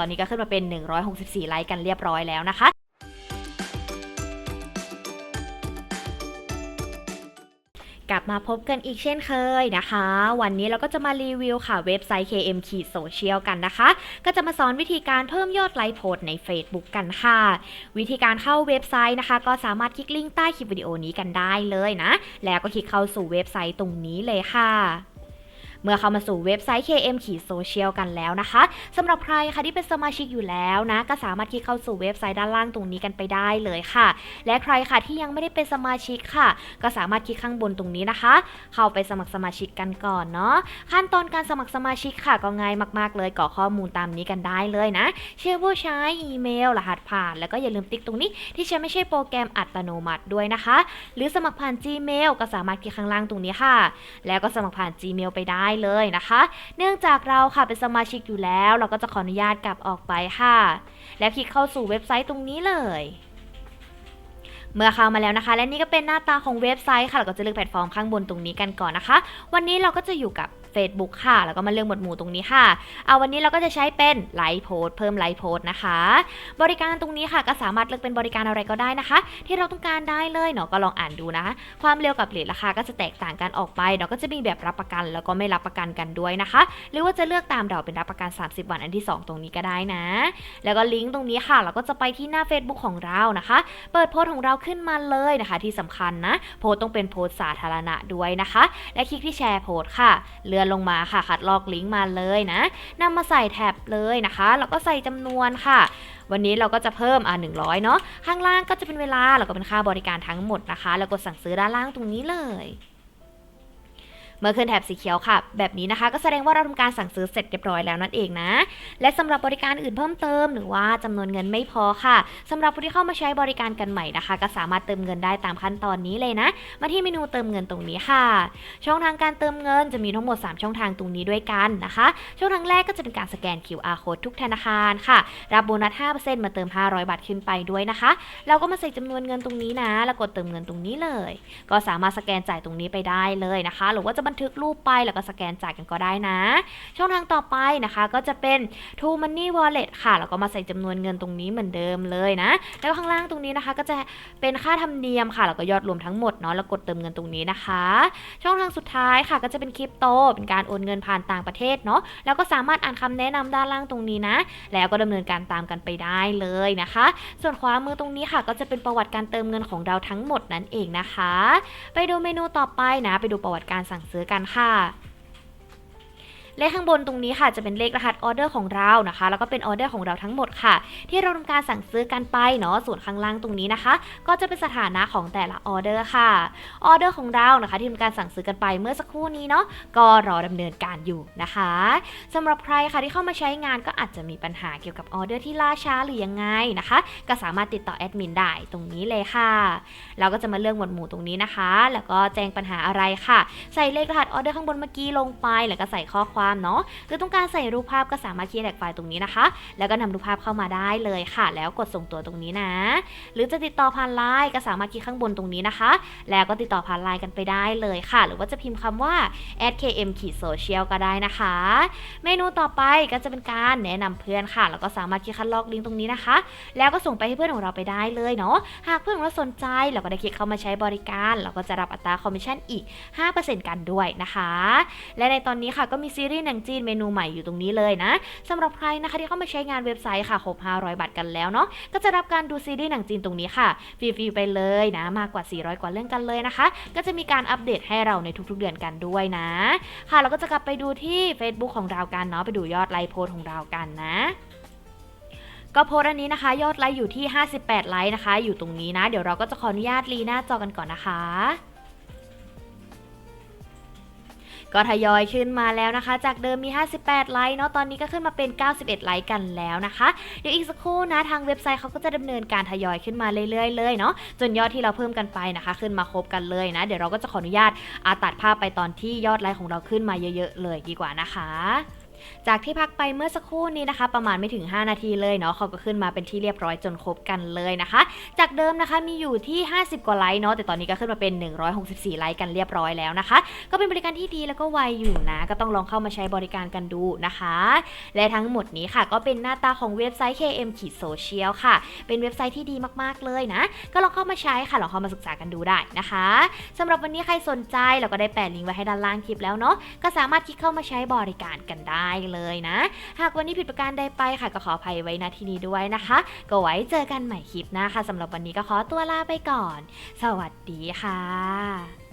ตอนนี้ก็ขึ้นมาเป็น 164 ไลค์กันเรียบร้อยแล้วนะคะ กลับมาพบกันอีกเช่นเคยนะคะ วันนี้เราก็จะมารีวิวค่ะเว็บไซต์ KM ขีดโซเชียลกันนะคะ ก็จะมาสอนวิธีการเพิ่มยอดไลค์โพสใน Facebook กันค่ะ วิธีการเข้าเว็บไซต์นะคะ ก็สามารถคลิกลิงก์ใต้คลิปวิดีโอนี้กันได้เลยนะ แล้วก็คลิกเข้าสู่เว็บไซต์ตรงนี้เลยค่ะ เมื่อเข้ามาสู่เว็บไซต์ KM ขีดโซเชียลกันแล้วนะคะสำหรับใครค่ะที่เป็นสมาชิกอยู่แล้วนะ ก็สามารถคลิกเข้าสู่เว็บไซต์ด้านล่างตรงนี้กันไปได้เลยค่ะ และใครค่ะที่ยังไม่ได้เป็นสมาชิกค่ะ ก็สามารถคลิกข้างบนตรงนี้นะคะ เข้าไปสมัครสมาชิกกันก่อนเนาะขั้นตอนการสมัครสมาชิกค่ะก็ง่ายมาก ๆ เลยกรอกข้อมูลตามนี้กันได้เลยนะชื่อผู้ใช้อีเมล รหัสผ่าน แล้วก็อย่าลืมติ๊กตรงนี้ ที่ใช้ไม่ใช่โปรแกรมอัตโนมัติด้วยนะคะ หรือสมัครผ่าน Gmail ก็สามารถคลิกข้างล่างตรงนี้ค่ะ แล้วก็สมัครผ่าน Gmail ไปได้เลยนะคะ เนื่องจากเราค่ะเป็นสมาชิกอยู่แล้ว เราก็จะขออนุญาตกลับออกไปค่ะ แล้วคลิกเข้าสู่เว็บไซต์ตรงนี้เลยเมื่อเข้ามาแล้วนะคะ และนี่ก็เป็นหน้าตาของเว็บไซต์ค่ะ เราก็จะเลือกแพลตฟอร์มข้างบนตรงนี้กันก่อนนะคะ วันนี้เราก็จะอยู่กับ Facebook ค่ะ แล้วก็มาเลือกหมวดหมู่ตรงนี้ค่ะ เอาวันนี้เราก็จะใช้เป็นไลฟ์โพสเพิ่มไลฟ์โพสนะคะ บริการตรงนี้ค่ะก็สามารถเลือกเป็นบริการอะไรก็ได้นะคะ ที่เราต้องการได้เลยเนาะก็ลองอ่านดูนะ ความเร็วกับเรทราคาก็จะแตกต่างกันออกไปเนาะก็จะมีแบบรับประกันแล้วก็ไม่รับประกันกันด้วยนะคะ หรือว่าจะเลือกตามเราเป็นรับประกัน 30 วันอันที่ 2 ตรงนี้ก็ได้นะ แล้วก็ลิงก์ตรงนี้ค่ะ เราก็จะไปที่หน้า Facebook ของเรานะคะ เปิดโพสของเราขึ้นมาเลยนะคะ ที่สำคัญนะ โพสต้องเป็นโพสสาธารณะด้วยนะคะ และคลิกที่แชร์โพสค่ะ เลื่อนลงมาค่ะ คัดลอกลิงก์มาเลยนะนำมาใส่แท็บเลยนะคะ แล้วก็ใส่จำนวนค่ะ วันนี้เราก็จะเพิ่มอะ100 เนาะข้างล่างก็จะเป็นเวลาแล้วก็เป็นค่าบริการทั้งหมดนะคะ แล้วกดสั่งซื้อด้านล่างตรงนี้เลย เมื่อขึ้นแถบสีเขียวค่ะ แบบนี้นะคะ ก็แสดงว่าเราทำการสั่งซื้อเสร็จเรียบร้อยแล้วนั่นเองนะ และสำหรับบริการอื่นเพิ่มเติมหรือว่าจำนวนเงินไม่พอค่ะสำหรับผู้ที่เข้ามาใช้บริการกันใหม่นะคะ ก็สามารถเติมเงินได้ตามขั้นตอนนี้เลยนะ มาที่เมนูเติมเงินตรงนี้ค่ะ ช่องทางการเติมเงินจะมีทั้งหมด 3 ช่องทางตรงนี้ด้วยกันนะคะ ช่องทางแรกก็จะเป็นการสแกน QR code ทุกธนาคารค่ะ รับโบนัส 5%มาเติม 500 บาทขึ้นไปด้วยนะคะ เราก็มาใส่จำนวนเงินตรงนี้นะ แล้วกดเติมเงินตรงนี้เลย ก็สามารถสแกนจ่ายตรงนี้ไปได้เลยนะคะ หรือว่าจะบันทึกรูปไปแล้วก็สแกนจ่ายกันก็ได้นะ ช่องทางต่อไปนะคะก็จะเป็น True Money Wallet ค่ะ แล้วก็มาใส่จำนวนเงินตรงนี้เหมือนเดิมเลยนะ แล้วข้างล่างตรงนี้นะคะ ก็จะเป็นค่าธรรมเนียมค่ะ แล้วก็ยอดรวมทั้งหมดเนาะ แล้วกดเติมเงินตรงนี้นะคะ ช่องทางสุดท้ายค่ะก็จะเป็นคริปโต เป็นการโอนเงินผ่านต่างประเทศเนาะ แล้วก็สามารถอ่านคำแนะนำด้านล่างตรงนี้นะ แล้วก็ดำเนินการตามกันไปได้เลยนะคะ ส่วนขวามือตรงนี้ค่ะ ก็จะเป็นประวัติการเติมเงินของเราทั้งหมดนั่นเองนะคะ ไปดูเมนูต่อไปนะ ไปดูประวัติการสั่งซื้อกันค่ะ เลขข้างบนตรงนี้ค่ะจะเป็นเลขรหัสออเดอร์ของเรานะคะ แล้วก็เป็นออเดอร์ของเราทั้งหมดค่ะ ที่เราทำการสั่งซื้อกันไปเนาะส่วนข้างล่างตรงนี้นะคะ ก็จะเป็นสถานะของแต่ละออเดอร์ค่ะออเดอร์ของเรานะคะที่ทำการสั่งซื้อกันไปเมื่อสักครู่นี้เนาะก็รอดำเนินการอยู่นะคะสำหรับใครค่ะที่เข้ามาใช้งานก็อาจจะมีปัญหาเกี่ยวกับออเดอร์ที่ล่าช้าหรือยังไงนะคะ ก็สามารถติดต่อแอดมินได้ตรงนี้เลยค่ะเราก็จะมาเลือกหมวดหมู่ตรงนี้นะคะ แล้วก็แจ้งปัญหาอะไรค่ะ ใส่เลขรหัสออเดอร์ข้างบนเมื่อกี้ลงไป แล้วก็ใส่ข้อความเนาะหรือต้องการใส่รูปภาพก็สามารถคลิกแท็กไฟล์ตรงนี้นะคะ แล้วก็นำรูปภาพเข้ามาได้เลยค่ะ แล้วกดส่งตัวตรงนี้นะ หรือจะติดต่อผ่านไลน์ก็สามารถคลิกข้างบนตรงนี้นะคะ แล้วก็ติดต่อผ่านไลน์กันไปได้เลยค่ะ หรือว่าจะพิมพ์คำว่า @km ขีด social ก็ได้นะคะ เมนูต่อไปก็จะเป็นการแนะนำเพื่อนค่ะ แล้วก็สามารถคลิกคัดลอกลิงก์ตรงนี้นะคะ แล้วก็ส่งไปให้เพื่อนของเราไปได้เลยเนาะ หากเพื่อนของเราสนใจเราก็ได้คลิกเข้ามาใช้บริการ เราก็จะรับอัตราคอมมิชชั่นอีก 5%กันด้วยนะคะ และในตอนนี้ค่ะก็มีซีรีส์หนังจีนเมนูใหม่อยู่ตรงนี้เลยนะสำหรับใครนะคะที่เข้ามาใช้งานเว็บไซต์ค่ะครบ500 บาทกันแล้วเนาะก็จะรับการดูซีรีส์หนังจีนตรงนี้ค่ะฟรีๆไปเลยนะมากกว่า 400 กว่าเรื่องกันเลยนะคะ ก็จะมีการอัปเดตให้เราในทุกๆเดือนกันด้วยนะ ค่ะเราก็จะกลับไปดูที่ Facebook ของเรากันเนาะไปดูยอดไลค์โพสของเรากันนะก็โพสอันนี้นะคะ ยอดไลค์อยู่ที่ 58 ไลค์นะคะ อยู่ตรงนี้นะ เดี๋ยวเราก็จะขออนุญาตรีหน้าจอกันก่อนนะคะ ก็ทยอยขึ้นมาแล้วนะคะ จากเดิมมี 58 ไลค์เนาะตอนนี้ก็ขึ้นมาเป็น 91 ไลค์กันแล้วนะคะ เดี๋ยวอีกสักครู่นะทางเว็บไซต์เขาก็จะดำเนินการทยอยขึ้นมาเรื่อยๆเลยเนาะจนยอดที่เราเพิ่มกันไปนะคะ ขึ้นมาครบกันเลยนะ เดี๋ยวเราก็จะขออนุญาตอาตัดภาพไปตอนที่ยอดไลค์ของเราขึ้นมาเยอะ ๆ เลยดีกว่านะคะ จากที่พักไปเมื่อสักครู่นี้นะคะ ประมาณไม่ถึง 5 นาทีเลยเนาะเขาก็ขึ้นมาเป็นที่เรียบร้อยจนครบกันเลยนะคะ จากเดิมนะคะมีอยู่ที่ 50 กว่าไลค์เนาะแต่ตอนนี้ก็ขึ้นมาเป็น 164 ไลค์กันเรียบร้อยแล้วนะคะ ก็เป็นบริการที่ดีแล้วก็ไวอยู่นะ ก็ต้องลองเข้ามาใช้บริการกันดูนะคะ และทั้งหมดนี้ค่ะ ก็เป็นหน้าตาของเว็บไซต์ KM ขีดโซเชียลค่ะ เป็นเว็บไซต์ที่ดีมากๆเลยนะ ก็ลองเข้ามาใช้ค่ะลองเข้ามาศึกษากันดูได้นะคะสำหรับวันนี้ใครสนใจเราก็ได้แปะลิงก์ไว้ให้ด้านล่างคลิปแล้วเนาะก็สามารถคลิกเข้ามาใช้บริการกันได้เลยนะ หากวันนี้ผิดประการใดไปค่ะก็ขออภัยไว้ณที่นี้ด้วยนะคะ ก็ไว้เจอกันใหม่คลิปหน้าค่ะสำหรับวันนี้ก็ขอตัวลาไปก่อน สวัสดีค่ะ